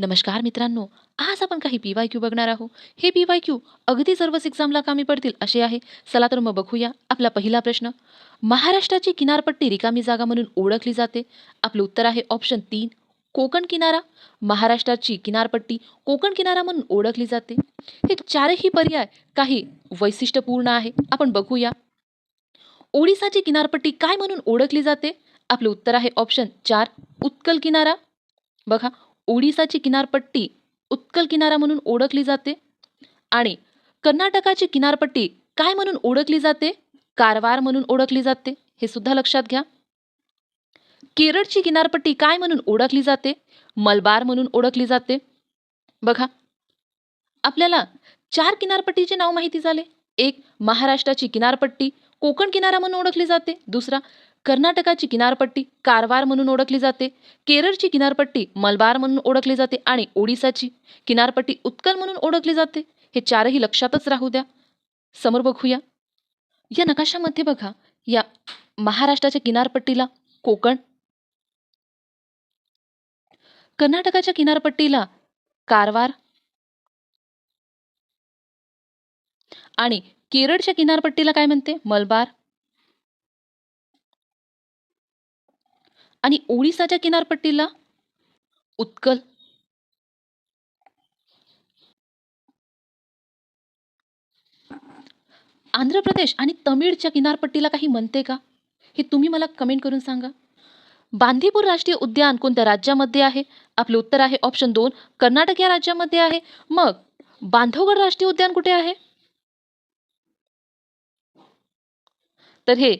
नमस्कार मित्रांनो आज आपण काही पी वाय क्यू बघणार आहोत. हे पी वाय क्यू अगदी सर्वच एक्झामला कामी पडतील असे आहे. चला तर मग बघूया आपला पहिला प्रश्न. महाराष्ट्राची किनारपट्टी रिकामी जागा म्हणून ओळखली जाते. आपलं उत्तर आहे ऑप्शन तीन कोकण किनारा. महाराष्ट्राची किनारपट्टी कोकण किनारा म्हणून ओळखली जाते. हे चारही पर्याय काही वैशिष्ट्यपूर्ण आहे. आपण बघूया. ओडिसाची किनारपट्टी काय म्हणून ओळखली जाते? आपलं उत्तर आहे ऑप्शन चार उत्कल किनारा. बघा ओडिसाची किनारपट्टी उत्कल किनारा म्हणून ओळखली जाते. आणि कर्नाटकाची किनारपट्टी काय म्हणून ओळखली जाते? कारवार म्हणून ओळखली जाते. हे सुद्धा लक्षात घ्या. केरळची किनारपट्टी काय म्हणून ओळखली जाते? मलबार म्हणून ओळखली जाते. बघा. आपल्याला चार किनारपट्टीचे नाव माहिती झाले. एक महाराष्ट्राची किनारपट्टी कोकण किनारा म्हणून ओळखली जाते. दुसरा कर्नाटकाची किनारपट्टी कारवार म्हणून ओळखली जाते. केरळची किनारपट्टी मलबार म्हणून ओळखली जाते आणि ओडिसाची किनारपट्टी उत्कल म्हणून ओळखली जाते. हे चारही लक्षातच राहू द्या. समोर बघूया. या नकाशामध्ये बघा. या महाराष्ट्राच्या किनारपट्टीला कोकण. कर्नाटकाच्या किनारपट्टीला कारवार. आणि केरळच्या किनारपट्टीला काय म्हणते? मलबार. आणि ओडिसाच्या किनारपट्टीला? उत्कल. आंध्र प्रदेश आणि तमिळच्या किनारपट्टीला काही म्हणते का? हे तुम्ही मला कमेंट करून सांगा. बांदीपूर राष्ट्रीय उद्यान कोणत्या राज्यामध्ये आहे? आपले उत्तर आहे ऑप्शन दोन. कर्नाटक या राज्यामध्ये आहे. मग बांधवगड राष्ट्रीय उद्यान कुठे आहे? तर हे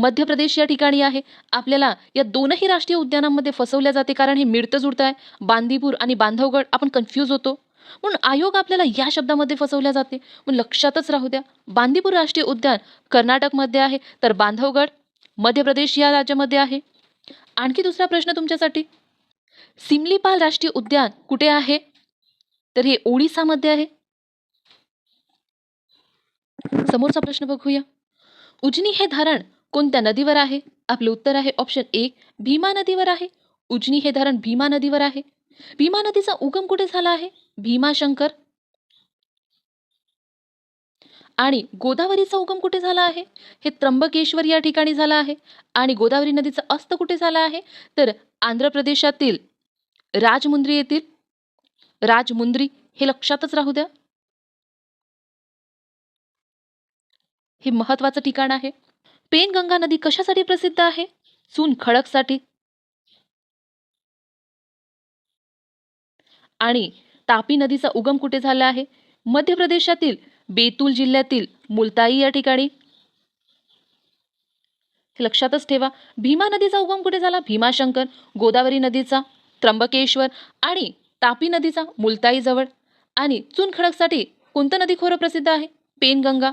मध्य प्रदेश या ठिकाणी आहे. आपल्याला या दोनही राष्ट्रीय उद्यानांमध्ये फसवल्या जाते कारण हे मिळतं जुळतं आहे. बांदीपूर आणि बांधवगड आपण कन्फ्यूज होतो. म्हणून आयोग आपल्याला या शब्दामध्ये फसवल्या जाते. म्हणून लक्षातच राहू द्या. बांदीपूर राष्ट्रीय उद्यान कर्नाटकमध्ये आहे. तर बांधवगड मध्य प्रदेश या राज्यामध्ये आहे. आणखी दुसरा प्रश्न तुमच्यासाठी. सिमलीपाल राष्ट्रीय उद्यान कुठे आहे? तर हे ओडिसामध्ये आहे. समोरचा प्रश्न बघूया. उजनी हे धरण कोणत्या नदीवर आहे? आपलं उत्तर आहे ऑप्शन एक भीमा नदीवर आहे. उजनी हे धरण भीमा नदीवर आहे. भीमा नदीचा उगम कुठे झाला आहे? भीमाशंकर. आणि गोदावरीचा उगम कुठे झाला आहे? हे त्र्यंबकेश्वर या ठिकाणी झाला आहे. आणि गोदावरी नदीचा अस्त कुठे झाला आहे? तर आंध्र प्रदेशातील राजमुंद्री येथील राजमुंद्री हे लक्षातच राहू द्या. हे महत्वाचं ठिकाण आहे. पेनगंगा नदी कशासाठी प्रसिद्ध आहे? चून खडकसाठी. आणि तापी नदीचा उगम कुठे झाला आहे? मध्य प्रदेशातील बेतूल जिल्ह्यातील मुलताई या ठिकाणी. लक्षातच ठेवा भीमा नदीचा उगम कुठे झाला? भीमाशंकर गोदावरी नदीचा त्र्यंबकेश्वर आणि तापी नदीचा मुलताईजवळ आणि चुनखडकसाठी कोणतं नदी खोरं प्रसिद्ध आहे? पेनगंगा.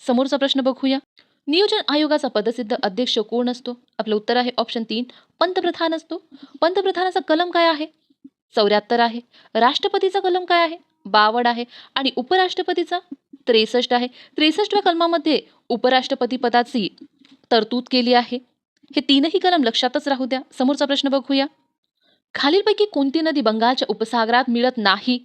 समोरचा प्रश्न बघूया. नियोजन आयोगाचा पदसिद्ध अध्यक्ष कोण असतो? आपलं उत्तर आहे ऑप्शन तीन पंतप्रधान असतो. पंतप्रधानाचा कलम काय आहे? चौऱ्याहत्तर आहे. राष्ट्रपतीचा कलम काय आहे? बावड आहे. आणि उपराष्ट्रपतीचा त्रेसष्ट आहे. त्रेसष्टव्या कलमामध्ये उपराष्ट्रपती पदाची तरतूद केली आहे. हे तीनही कलम लक्षातच राहू द्या. समोरचा प्रश्न बघूया. खालीलपैकी कोणती नदी बंगालच्या उपसागरात मिळत नाही?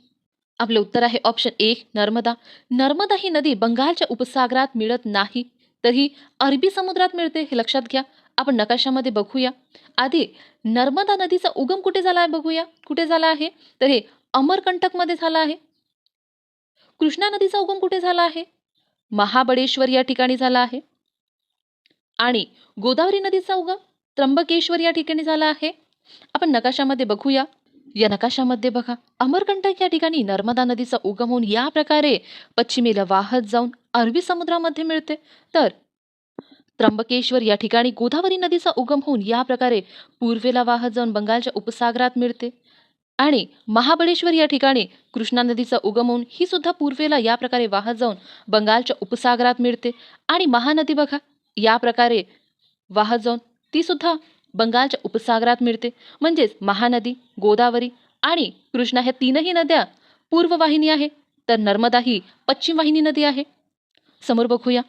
आपले उत्तर आहे ऑप्शन एक नर्मदा. नर्मदा ही नदी बंगालच्या उपसागरात मिळत नाही. तर ही अरबी समुद्रात मिळते हे लक्षात घ्या. आपण नकाशामध्ये बघूया. आधी नर्मदा नदीचा उगम कुठे झाला आहे बघूया. कुठे झाला आहे? तर हे अमरकंटकमध्ये झाला आहे. कृष्णा नदीचा उगम कुठे झाला आहे? महाबळेश्वर या ठिकाणी झाला आहे. आणि गोदावरी नदीचा उगम त्र्यंबकेश्वर या ठिकाणी झाला आहे. आपण नकाशामध्ये बघूया. या नकाशामध्ये बघा. अमरकंटक या ठिकाणी नर्मदा नदीचा उगम होऊन या प्रकारे पश्चिमेला वाहत जाऊन अरबी समुद्रामध्ये मिळते. तर त्र्यंबकेश्वर या ठिकाणी गोदावरी नदीचा उगम होऊन या प्रकारे पूर्वेला वाहत जाऊन बंगालच्या उपसागरात मिळते. आणि महाबळेश्वर या ठिकाणी कृष्णा नदीचा उगम होऊन ही सुद्धा पूर्वेला या प्रकारे वाहत जाऊन बंगालच्या उपसागरात मिळते. आणि महानदी बघा या प्रकारे वाहत जाऊन ती सुद्धा बंगालच्या उपसागरात मिळते. म्हणजेच महानदी गोदावरी आणि कृष्णा ह्या तीनही नद्या पूर्व वाहिनी आहे. तर नर्मदा ही पश्चिम वाहिनी नदी आहे. समोर बघूया.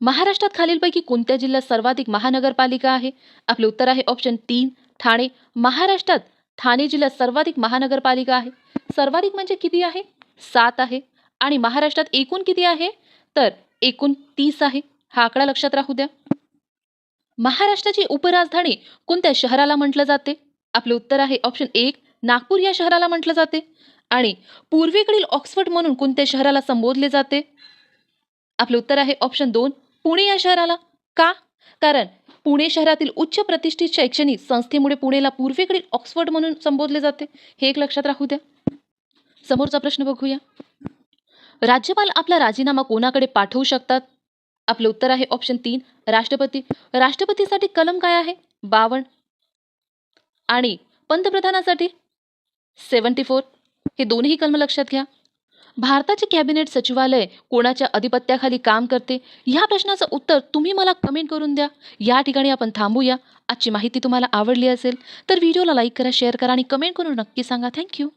महाराष्ट्रात खालीलपैकी कोणत्या जिल्ह्यात सर्वाधिक महानगरपालिका आहे? आपले उत्तर आहे ऑप्शन तीन ठाणे. महाराष्ट्रात ठाणे जिल्ह्यात सर्वाधिक महानगरपालिका आहे. सर्वाधिक म्हणजे किती आहे? सात आहे. आणि महाराष्ट्रात एकूण किती आहे? तर एकूण तीस आहे. हा आकडा लक्षात राहू द्या. महाराष्ट्राची उपराजधानी कोणत्या शहराला म्हटलं जाते? आपले उत्तर आहे ऑप्शन एक नागपूर या शहराला म्हटलं जाते. आणि पूर्वेकडील ऑक्सफर्ड म्हणून कोणत्या शहराला संबोधले जाते? आपले उत्तर आहे ऑप्शन दोन पुणे या शहराला? का? कारण पुणे शहरातील उच्च प्रतिष्ठित शैक्षणिक संस्थेमुळे पुणेला पूर्वेकडील ऑक्सफर्ड म्हणून संबोधले जाते. हे एक लक्षात राहू द्या. समोरचा प्रश्न बघूया. राज्यपाल आपला राजीनामा कोणाकडे पाठवू शकतात? आपलं उत्तर आहे ऑप्शन तीन राष्ट्रपती. राष्ट्रपतीसाठी कलम काय आहे? बावन्न. आणि पंतप्रधानासाठी? सेवन्टी फोर हे दोन्ही कलम लक्षात घ्या. भारताचे कॅबिनेट सचिवालय कोणाच्या अधिपत्याखाली काम करते? ह्या प्रश्नाचं उत्तर तुम्ही मला कमेंट करून द्या. या ठिकाणी आपण थांबूया. आजची माहिती तुम्हाला आवडली असेल तर व्हिडिओला लाईक करा शेअर करा आणि कमेंट करून नक्की सांगा. थँक्यू